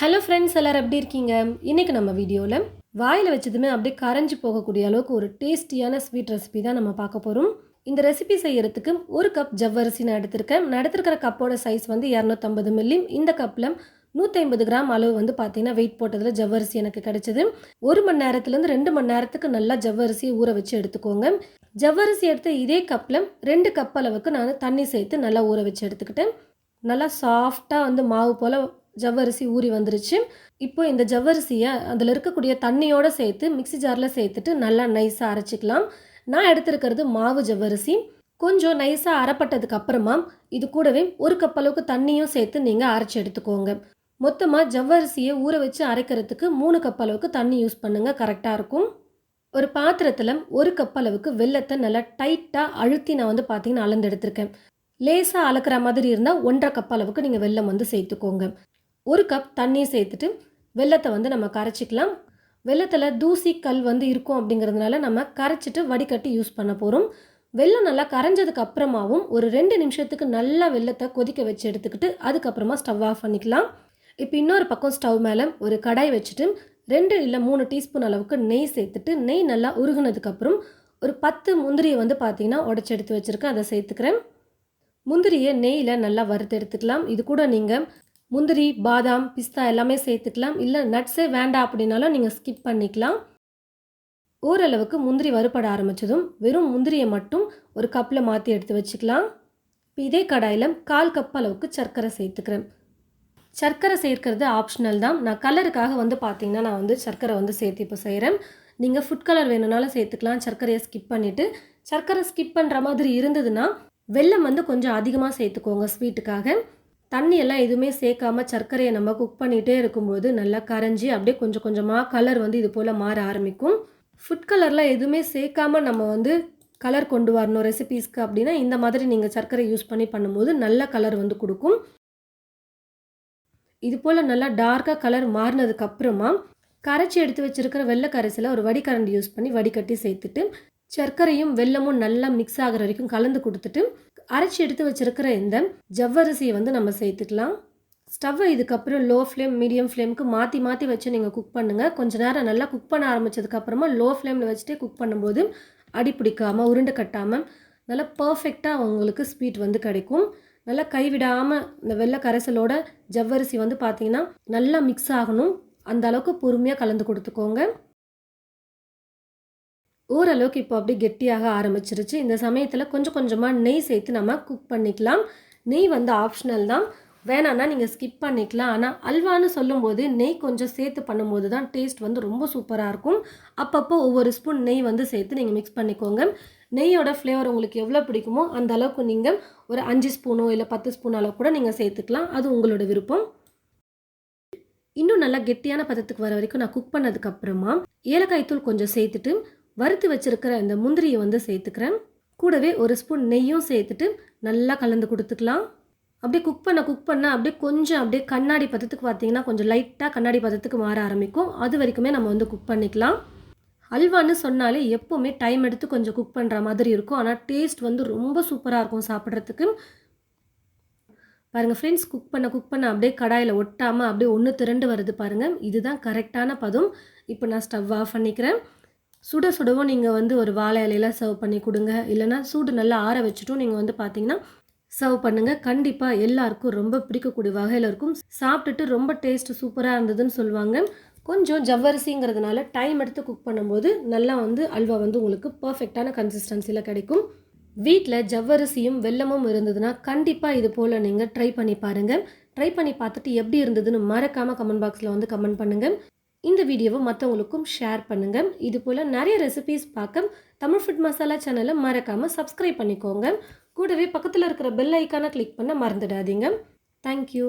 Hello friends எல்லோரும் எப்படி இருக்கீங்க? இன்றைக்கி நம்ம வீடியோவில் வாயில் வச்சதுமே அப்படியே கரைஞ்சி போகக்கூடிய அளவுக்கு ஒரு டேஸ்டியான ஸ்வீட் ரெசிபி தான் நம்ம பார்க்க போகிறோம் இந்த ரெசிபி செய்யறதுக்கு ஒரு கப் ஜவ்வரிசி நான் எடுத்திருக்கேன். நான் எடுத்திருக்கிற கப்போட சைஸ் வந்து இரநூத்தம்பது மில்லி இந்த கப்பில் நூற்றி ஐம்பது கிராம் அளவு வந்து பார்த்தீங்கன்னா வெயிட் போட்டதில் ஜவ்வரிசி எனக்கு கிடைச்சது. ஒரு மணி நேரத்துலேருந்து ரெண்டு மணி நேரத்துக்கு நல்லா ஜவ்வரிசியை ஊற வச்சு எடுத்துக்கோங்க. ஜவ்வரிசி எடுத்து இதே கப்பில் ரெண்டு கப் அளவுக்கு நான் தண்ணி சேர்த்து நல்லா ஊற வச்சு எடுத்துக்கிட்டேன். நல்லா சாஃப்டாக வந்து மாவு போல் ஜவ்வரிசி ஊறி வந்துருச்சு. இப்போ இந்த ஜவ்வரிசியை அதில் இருக்கக்கூடிய தண்ணியோடு சேர்த்து மிக்சி ஜாரில் சேர்த்துட்டு நல்லா நைஸாக அரைச்சிக்கலாம். நான் எடுத்திருக்கிறது மாவு ஜவ்வரிசி. கொஞ்சம் நைஸாக அரைப்பட்டதுக்கு அப்புறமா இது கூடவே ஒரு கப் அளவுக்கு தண்ணியும் சேர்த்து நீங்கள் அரைச்சி எடுத்துக்கோங்க. மொத்தமாக ஜவ்வரிசியை ஊற வச்சு அரைக்கிறதுக்கு மூணு கப் அளவுக்கு தண்ணி யூஸ் பண்ணுங்கள் கரெக்டாக இருக்கும். ஒரு பாத்திரத்தில் ஒரு கப் அளவுக்கு வெள்ளத்தை நல்லா டைட்டாக அழுத்தி நான் வந்து பார்த்தீங்கன்னா அளந்து எடுத்திருக்கேன். லேசாக அளக்கிற மாதிரி இருந்தால் ஒன்றரை கப் அளவுக்கு நீங்கள் வெல்லம் வந்து சேர்த்துக்கோங்க. ஒரு கப் தண்ணி சேர்த்துட்டு வெள்ளத்தை வந்து நம்ம கரைச்சிக்கலாம். வெள்ளத்தில் தூசி கல் வந்து இருக்கும் அப்படிங்கிறதுனால நம்ம கரைச்சிட்டு வடிகட்டி யூஸ் பண்ண போகிறோம் வெள்ளம் நல்லா கரைஞ்சதுக்கு அப்புறமாவும் ஒரு ரெண்டு நிமிஷத்துக்கு நல்லா வெள்ளத்தை கொதிக்க வச்சு எடுத்துக்கிட்டு அதுக்கப்புறமா ஸ்டவ் ஆஃப் பண்ணிக்கலாம். இப்போ இன்னொரு பக்கம் ஸ்டவ் மேலே ஒரு கடாய் வச்சுட்டு ரெண்டு இல்லை மூணு டீஸ்பூன் அளவுக்கு நெய் சேர்த்துட்டு நெய் நல்லா உருகுனதுக்கப்புறம் ஒரு பத்து முந்திரியை வந்து பார்த்தீங்கன்னா உடச்சி எடுத்து வச்சுருக்கேன். அதை சேர்த்துக்கிறேன். முந்திரியை நெய்யில் நல்லா வறுத்து எடுத்துக்கலாம். இது கூட நீங்கள் முந்திரி பாதாம் பிஸ்தா எல்லாமே சேர்த்துக்கலாம். இல்லை நட்ஸே வேண்டாம் அப்படின்னாலும் நீங்கள் ஸ்கிப் பண்ணிக்கலாம். ஓரளவுக்கு முந்திரி வறுபட ஆரம்பித்ததும் வெறும் முந்திரியை மட்டும் ஒரு கப்பில் மாற்றி எடுத்து வச்சுக்கலாம். இப்போ இதே கடாயில் கால் கப் அளவுக்கு சர்க்கரை சேர்த்துக்கிறேன். சர்க்கரை சேர்க்கறது ஆப்ஷனல் தான். நான் கலருக்காக வந்து பார்த்தீங்கன்னா நான் வந்து சர்க்கரை வந்து சேர்த்து இப்போ செய்கிறேன் நீங்கள் ஃபுட் கலர் வேணும்னாலும் சேர்த்துக்கலாம். சர்க்கரையை ஸ்கிப் பண்ணிவிட்டு சர்க்கரை ஸ்கிப் பண்ணுற மாதிரி இருந்ததுன்னா வெல்லம் வந்து கொஞ்சம் அதிகமாக சேர்த்துக்கோங்க ஸ்வீட்டுக்காக தண்ணி எல்லாம் எதுவுமே சேர்க்காம சர்க்கரையை நம்ம குக் பண்ணிகிட்டே இருக்கும்போது நல்லா கரைஞ்சி அப்படியே கொஞ்சம் கொஞ்சமாக கலர் வந்து இது போல் மாற ஆரம்பிக்கும். ஃபுட் கலர்லாம் எதுவுமே சேர்க்காம நம்ம வந்து கலர் கொண்டு வரணும் ரெசிபீஸ்க்கு அப்படின்னா இந்த மாதிரி நீங்கள் சர்க்கரை யூஸ் பண்ணி பண்ணும்போது நல்ல கலர் வந்து கொடுக்கும். இது போல் நல்லா டார்க்காக கலர் மாறினதுக்கப்புறமா கரைச்சி எடுத்து வச்சுருக்கிற வெள்ளை கரைசலை ஒரு வடிகரண்டி யூஸ் பண்ணி வடிகட்டி சேர்த்துட்டு சர்க்கரையும் வெல்லமும் நல்லா மிக்ஸ் ஆகிற வரைக்கும் கலந்து கொடுத்துட்டு அரைச்சி எடுத்து வச்சிருக்கிற இந்த ஜவ்வரிசியை வந்து நம்ம சேர்த்துக்கலாம். ஸ்டவ்வை இதுக்கப்புறம் லோ ஃப்ளேம் மீடியம் ஃப்ளேமுக்கு மாற்றி மாற்றி வச்சு நீங்கள் குக் பண்ணுங்கள் கொஞ்ச நேரம் நல்லா குக் பண்ண ஆரம்பித்ததுக்கப்புறமா லோ ஃப்ளேமில் வச்சுட்டே குக் பண்ணும்போது அடி பிடிக்காமல் உருண்டை கட்டாமல் நல்லா பர்ஃபெக்டாக உங்களுக்கு ஸ்வீட் வந்து கிடைக்கும். நல்லா கைவிடாமல் இந்த வெள்ளை கரைசலோட ஜவ்வரிசி வந்து பார்த்தீங்கன்னா நல்லா மிக்ஸ் ஆகணும். அந்த அளவுக்கு பொறுமையாக கலந்து கொடுத்துக்கோங்க. ஓரளவுக்கு இப்போ அப்படியே கெட்டியாக ஆரம்பிச்சிருச்சு. இந்த சமயத்தில் கொஞ்சம் கொஞ்சமாக நெய் சேர்த்து நம்ம குக் பண்ணிக்கலாம். நெய் வந்து ஆப்ஷனல் தான். வேணான்னா நீங்கள் ஸ்கிப் பண்ணிக்கலாம். ஆனால் அல்வான்னு சொல்லும்போது நெய் கொஞ்சம் சேர்த்து பண்ணும்போது தான் டேஸ்ட் வந்து ரொம்ப சூப்பராக இருக்கும். அப்பப்போ ஒவ்வொரு ஸ்பூன் நெய் வந்து சேர்த்து நீங்கள் மிக்ஸ் பண்ணிக்கோங்க. நெய்யோட ஃப்ளேவர் உங்களுக்கு எவ்வளோ பிடிக்குமோ அந்த அளவுக்கு நீங்கள் ஒரு அஞ்சு ஸ்பூனோ இல்லை பத்து ஸ்பூன் அளவு கூட நீங்கள் சேர்த்துக்கலாம். அது உங்களோட விருப்பம். இன்னும் நல்லா கெட்டியான பதத்துக்கு வர வரைக்கும் நான் குக் பண்ணதுக்கப்புறமா ஏலக்காய் தூள் கொஞ்சம் சேர்த்துட்டு வறுத்து வச்சுருக்கிற இந்த முந்திரியை வந்து சேர்த்துக்கிறேன். கூடவே ஒரு ஸ்பூன் நெய்யும் சேர்த்துட்டு நல்லா கலந்து கொடுத்துக்கலாம். அப்படியே குக் பண்ண குக் பண்ண அப்படியே கொஞ்சம் அப்படியே கண்ணாடி பதத்துக்கு பார்த்தீங்கன்னா கொஞ்சம் லைட்டாக கண்ணாடி பதத்துக்கு மாற ஆரம்பிக்கும். அது வரைக்குமே நம்ம வந்து குக் பண்ணிக்கலாம். அல்வான்னு சொன்னாலே எப்போவுமே டைம் எடுத்து கொஞ்சம் குக் பண்ணுற மாதிரி இருக்கும். ஆனால் டேஸ்ட் வந்து ரொம்ப சூப்பராக இருக்கும் சாப்பிட்றதுக்கு. பாருங்கள் ஃப்ரெண்ட்ஸ் குக் பண்ண குக் பண்ண அப்படியே கடாயில் ஒட்டாமல் அப்படியே ஒன்று திரண்டு வருது பாருங்கள் இதுதான் கரெக்டான பதம். இப்போ நான் ஸ்டவ் ஆஃப் பண்ணிக்கிறேன். சுட சுடவும் நீங்கள் வந்து ஒரு வாழை இலையில சர்வ் பண்ணி கொடுங்க. இல்லைனா சூடு நல்லா ஆற வச்சுட்டும் நீங்கள் வந்து பார்த்தீங்கன்னா சர்வ் பண்ணுங்கள் கண்டிப்பாக எல்லாருக்கும் ரொம்ப பிடிக்கக்கூடிய வகையில் இருக்கும். சாப்பிட்டுட்டு ரொம்ப டேஸ்ட் சூப்பராக இருந்ததுன்னு சொல்லுவாங்க. கொஞ்சம் ஜவ்வரிசிங்கிறதுனால டைம் எடுத்து குக் பண்ணும்போது நல்லா வந்து அல்வா வந்து உங்களுக்கு பர்ஃபெக்டான கன்சிஸ்டன்சியில் கிடைக்கும். வீட்டில் ஜவ்வரிசியும் வெள்ளமும் இருந்ததுன்னா கண்டிப்பாக இது போல் நீங்கள் ட்ரை பண்ணி பாருங்கள் ட்ரை பண்ணி பார்த்துட்டு எப்படி இருந்ததுன்னு மறக்காமல் கமெண்ட் பாக்ஸில் வந்து கமெண்ட் பண்ணுங்கள் இந்த வீடியோவை மற்றவங்களுக்கும் ஷேர் பண்ணுங்கள் இது போல் நிறைய ரெசிபீஸ் பார்க்க தமிழ் ஃபுட் மசாலா சேனலை மறக்காமல் சப்ஸ்கிரைப் பண்ணிக்கோங்க. கூடவே பக்கத்தில் இருக்கிற பெல் ஐக்கானை கிளிக் பண்ண மறந்துடாதீங்க. தேங்க்யூ